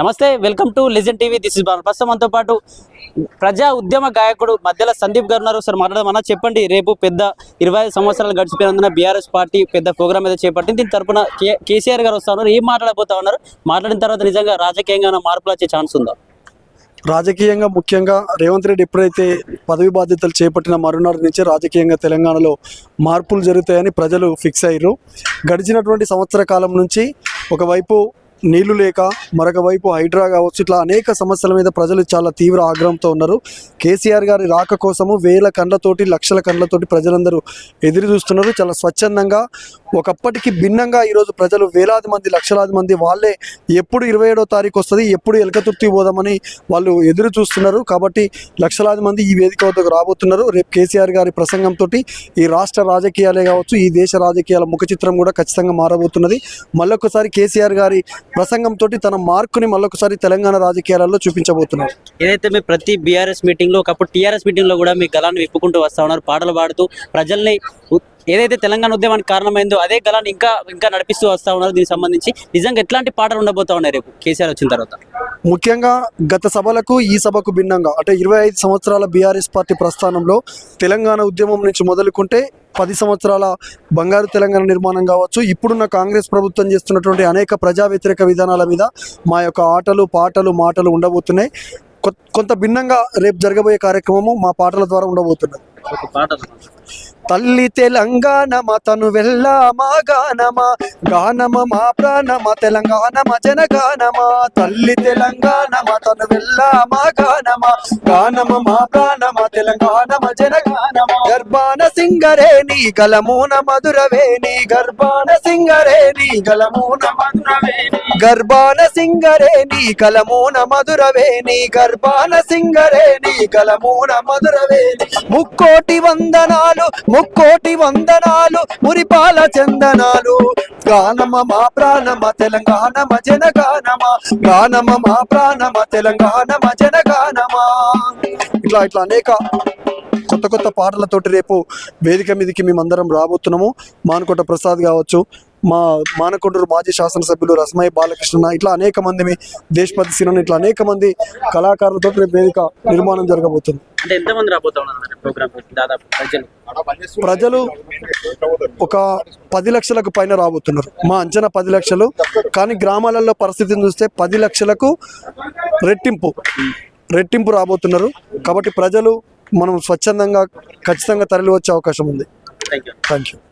నమస్తే welcome to listen TV this is ball ప్రస్తుతం మనతో పాటు ప్రజా ఉద్యమ గాయకుడు మధ్యలో సందీప్ గారు ఉన్నారు. సార్ మాట్లాడమన్నా చెప్పండి. రేపు పెద్ద ఇరవై ఐదు సంవత్సరాలు గడిచిపోయినందున బీఆర్ఎస్ పార్టీ పెద్ద ప్రోగ్రామ్ ఏదో చేపట్టింది. దీని తరపున కే- కేసీఆర్ గారు వస్తా ఉన్నారు. ఏం మాట్లాడబోతా ఉన్నారు? మాట్లాడిన తర్వాత నిజంగా రాజకీయంగా మార్పులు వచ్చే ఛాన్స్ ఉందా? రాజకీయంగా ముఖ్యంగా రేవంత్ రెడ్డి ఎప్పుడైతే పదవి బాధ్యతలు చేపట్టిన మరునాడు నుంచే రాజకీయంగా తెలంగాణలో మార్పులు జరుగుతాయని ప్రజలు ఫిక్స్ అయ్యారు. గడిచినటువంటి సంవత్సర కాలం నుంచి ఒకవైపు నీళ్ళు లేక మరొక వైపు హైడ్రా కావచ్చు. ఇట్లా అనేక సమస్యల మీద ప్రజలు చాలా తీవ్ర ఆగ్రహంతో ఉన్నారు. కేసీఆర్ గారి రాక కోసము వేల కండ్లతోటి లక్షల కండ్లతోటి ప్రజలందరూ ఎదురు చూస్తున్నారు. చాలా స్వచ్ఛందంగా ఒకప్పటికి భిన్నంగా ఈరోజు ప్రజలు వేలాది మంది లక్షలాది మంది వాళ్ళే ఎప్పుడు ఇరవై ఏడో తారీఖు వస్తుంది ఎప్పుడు ఎలకతుర్తి పోదామని వాళ్ళు ఎదురు చూస్తున్నారు. కాబట్టి లక్షలాది మంది ఈ వేదిక వద్దకు రాబోతున్నారు. రేపు కేసీఆర్ గారి ప్రసంగంతో ఈ రాష్ట్ర రాజకీయాలే కావచ్చు ఈ దేశ రాజకీయాల ముఖ చిత్రం కూడా ఖచ్చితంగా మారబోతున్నది. మళ్ళొకసారి కేసీఆర్ గారి ప్రసంగంతో తన మార్కుని మళ్ళొకసారి తెలంగాణ రాజకీయాలలో చూపించబోతున్నారు. ఏదైతే మీ ప్రతి బీఆర్ఎస్ మీటింగ్లో ఒకప్పుడు టీఆర్ఎస్ మీటింగ్లో కూడా మీ గలాన్ని విప్పుకుంటూ వస్తా ఉన్నారు పాటలు పాడుతూ ప్రజల్ని ఏదైతే తెలంగాణ ఉద్యమానికి కారణమైందో అదే గలాన్ని ఇంకా ఇంకా నడిపిస్తూ వస్తా ఉన్నారు. దీనికి సంబంధించి నిజంగా ఎట్లాంటి పాటలు ఉండబోతా ఉన్నాయి రేపు కేసీఆర్ వచ్చిన తర్వాత? ముఖ్యంగా గత సభలకు ఈ సభకు భిన్నంగా అంటే ఇరవై ఐదు సంవత్సరాల బీఆర్ఎస్ పార్టీ ప్రస్థానంలో తెలంగాణ ఉద్యమం నుంచి మొదలుకుంటే పది సంవత్సరాల బంగారు తెలంగాణ నిర్మాణం కావచ్చు ఇప్పుడున్న కాంగ్రెస్ ప్రభుత్వం చేస్తున్నటువంటి అనేక ప్రజా వ్యతిరేక విధానాల మీద మా యొక్క ఆటలు పాటలు మాటలు ఉండబోతున్నాయి. కొంత భిన్నంగా రేపు జరగబోయే కార్యక్రమము మా పాటల ద్వారా ఉండబోతున్నది. పాట తల్లి తెలంగాణమా తను వెళ్ళామా గానమా. గానమ మా ప్రాణమ తెలంగాణ జనగానమా తల్లి తెలంగాణ మా తను వెళ్ళామా గానమా. గానమ మా ప్రాణమ తెలంగాణమ మా జనగానమా. గర్భాన సింగరేణి గలమూన మధురవేణి గర్భాన సింగరేణి గలమూన మధురవేణి గర్భాన సింగరేణి గలమూన మధురవేణి గర్భాన సింగరేణి గలమూన మధురవేణి ముక్కోటి వందనాలు ముక్కోటి వందనాలు మురిపాల చందనాలు. గానమ మా ప్రాణమ తెలంగాణమ జనగానమ. గానమ మా ప్రాణమ తెలంగాణమ జనగానమా. ఇట్లా ఇట్లా అనేక కొత్త కొత్త పాటలతోటి రేపు వేదిక మీదకి మేమందరం రాబోతున్నాము. మానుకోట ప్రసాద్ కావచ్చు మా మానకొండూరు మాజీ శాసనసభ్యులు రస్మయ్య బాలకృష్ణ ఇట్లా అనేక మంది మీ దేశపతి సినిమా ఇట్లా అనేక మంది కళాకారులతో రేపు వేదిక నిర్మాణం జరగబోతుంది. అంటే ఎంతమంది దాదాపు ప్రజలు. ప్రజలు ఒక పది లక్షలకు పైన రాబోతున్నారు. మా అంచనా పది లక్షలు. కానీ గ్రామాలలో పరిస్థితిని చూస్తే పది లక్షలకు రెట్టింపు రెట్టింపు రాబోతున్నారు. కాబట్టి ప్రజలు మనం స్వచ్ఛందంగా ఖచ్చితంగా తరలి వచ్చే అవకాశం ఉంది. Thank you